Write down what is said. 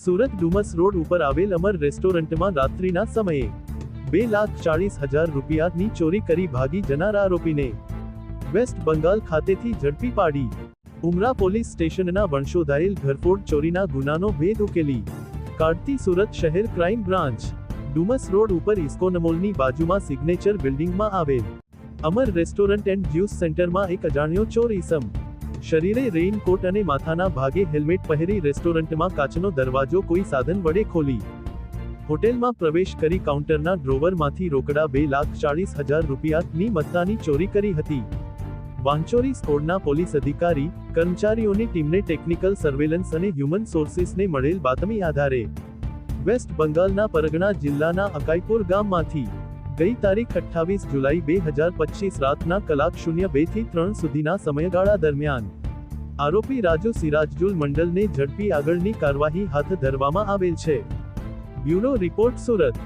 Surat Dumas road ઉપર આવેલ અમર રેસ્ટોરન્ટમાં રાત્રિના સમયે બે લાખ ચાળીસ હજાર રૂપિયાની ચોરી કરી ભાગી જનાર આરોપીને વેસ્ટ બંગાળ ખાતેથી ઝડપી પાડી. ઉમરા પોલીસ સ્ટેશનના વંશોધાયેલ ઘરફોડ ચોરીના ગુનાનો ભેદ ઉકેલી. કાઢતી સુરત શહેર ક્રાઇમ બ્રાન્ચ, ડુમસ રોડ ઉપર ઇસ્કોનમોલની બાજુમાં સિગ્નેચર બિલ્ડિંગમાં આવેલ અમર રેસ્ટોરન્ટ એન્ડ જ્યુસ સેન્ટરમાં એક અજાણ્યો ચોર ઈસમ શરીરે રેઇનકોટ અને માથાના ભાગે હેલ્મેટ પહેરી રેસ્ટોરન્ટમાં કાચનો દરવાજો કોઈ સાધન વડે ખોલી. હોટેલમાં પ્રવેશ કરી કાઉન્ટરના ડ્રોવરમાંથી રોકડા બે લાખ ચાળીસ હજાર રૂપિયાની મત્તાની ચોરી કરી હતી. વાંચોરી સ્કોડના પોલીસ અધિકારી, કર્મચારીઓની ટીમને ટેકનિકલ સર્વેલન્સ અને હ્યુમન સોર્સિસને મળેલ બાતમી આધારે. વેસ્ટ બંગાળના પરગણા જિલ્લાના અકાઈપુર ગામમાંથી. ગઈ તારીખ અઠ્ઠાવીસ જુલાઈ બે હજાર પચીસ રાતના કલાક શૂન્ય બેથી ત્રણ સુધીના સમયગાળા દરમિયાન, આરોપી રાજુ સિરાજુલ મંડલને ઝડપી આગળની કાર્યવાહી હાથ ધરવામાં આવેલ છે. Bureau report Surat.